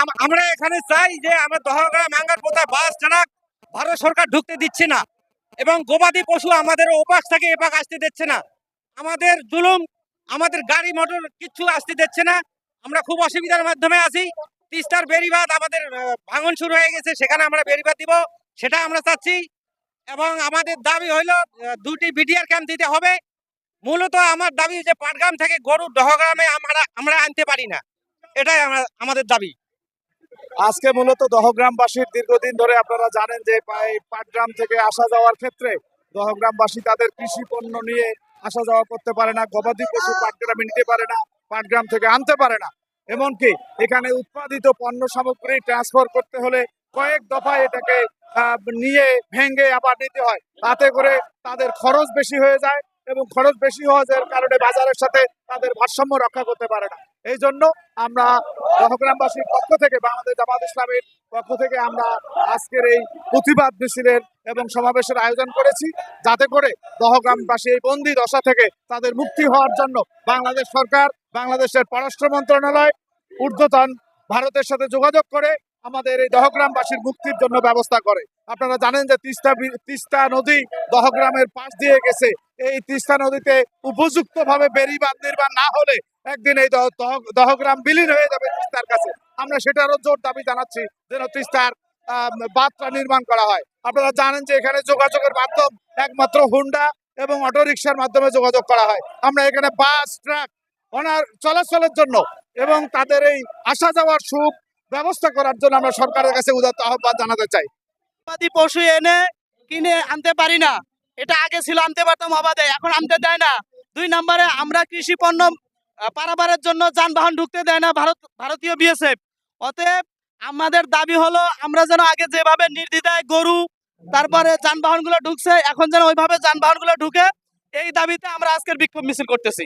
আম- আমরা এখানে চাই যে আমরা দহগ্রাম আঙ্গার পোতা বাস ট্রাক ভারত সরকার ঢুকতে দিচ্ছে না। এবং গবাদি পশু আমাদের ওপাশ থেকে এপাক আসতে দিচ্ছে না। আমাদের জুলুম, আমাদের গাড়ি, মোটর কিচ্ছু আসতে দিচ্ছে না। আমরা খুব অসুবিধার মাধ্যমে আছি। তিস্তার বেরিবাদ আমাদের ভাঙন শুরু হয়ে গেছে, সেখানে আমরা বেরিবাদ দিব, সেটা আমরা চাচ্ছি। এবং আমাদের দাবি হইল দুটি বিডিআর ক্যাম্প দিতে হবে। মূলত আমার দাবি যে পাটগ্রাম থেকে গরু দহগ্রামে আমরা আমরা আনতে পারি না। এটাই আমাদের দাবি। আজকে মূলত দহগ্রামবাসীর দীর্ঘদিন ধরে আপনারা জানেন যে পাটগ্রাম থেকে আসা যাওয়ার ক্ষেত্রে দহগ্রামবাসী তাদের কৃষি পণ্য নিয়ে আসা যাওয়া করতে পারে না, গবাদি পশু পাটগ্রামে নিতে পারে না, পাটগ্রাম থেকে আনতে পারে না। এমনকি এখানে উৎপাদিত পণ্য সামগ্রী ট্রান্সফার করতে হলে কয়েক দফায় এটাকে নিয়ে ভেঙে আবার নিতে হয়। তাতে করে তাদের খরচ বেশি হয়ে যায় এবং খরচ বেশি হওয়ার কারণে বাজারের সাথে তাদের ভারসাম্য রক্ষা করতে পারে না। এই জন্য আমরা দহগ্রামবাসীর পক্ষ থেকে, বাংলাদেশ জামাত ইসলামের পক্ষ থেকে আমরা আজকের এই প্রতিবাদ মিছিলের এবং সমাবেশের আয়োজন করেছি। যাতে করে দহগ্রামবাসী এই বন্দি দশা থেকে তাদের মুক্তি হওয়ার জন্য বাংলাদেশ সরকার, বাংলাদেশের পররাষ্ট্র মন্ত্রণালয়, ঊর্ধ্বতন ভারতের সাথে যোগাযোগ করে আমাদের এই দহগ্রামবাসীর মুক্তির জন্য ব্যবস্থা করে। আপনারা জানেন যে তিস্তা তিস্তা নদী দহগ্রামের পাশ দিয়ে গেছে। এই তিস্তা নদীতে উপযুক্ত ভাবে বেড়িবাঁধ নির্মাণ না হলে একদিন এই দহ- দহ- দহগ্রাম বিলীন হয়ে যাবে তিস্তার কাছে। আমরা সেটারও জোর দাবি জানাচ্ছি যেন তিস্তার বাঁধটা নির্মাণ করা হয়। আপনারা জানেন যে এখানে যোগাযোগের মাধ্যম একমাত্র হুন্ডা এবং অটো রিক্সার মাধ্যমে যোগাযোগ করা হয়। আমরা এখানে বাস, ট্রাক ওনার চলাচলের জন্য এবং তাদের এই আসা যাওয়ার সুখ ব্যবস্থা করার জন্য আমরা সরকারের কাছে উদাত্ত আহ্বান জানাতে চাই। পশু এনে কিনে আনতে পারি না। এটা আগে ছিল, আনতে পারতাম অবাধে, এখন আনতে দেয় না। দুই নম্বরে, আমরা কৃষি পণ্য পারাবারের জন্য যানবাহন ঢুকতে দেয় না, ভারত, ভারতীয় বিএসএফ। অতএব আমাদের দাবি হলো, আমরা যেন আগে যেভাবে নির্দ্বিধায় গরু, তারপরে যানবাহনগুলো ঢুকছে, এখন যেন ওইভাবে যানবাহনগুলো ঢুকে, এই দাবিতে আমরা আজকের বিক্ষোভ মিছিল করতেছি।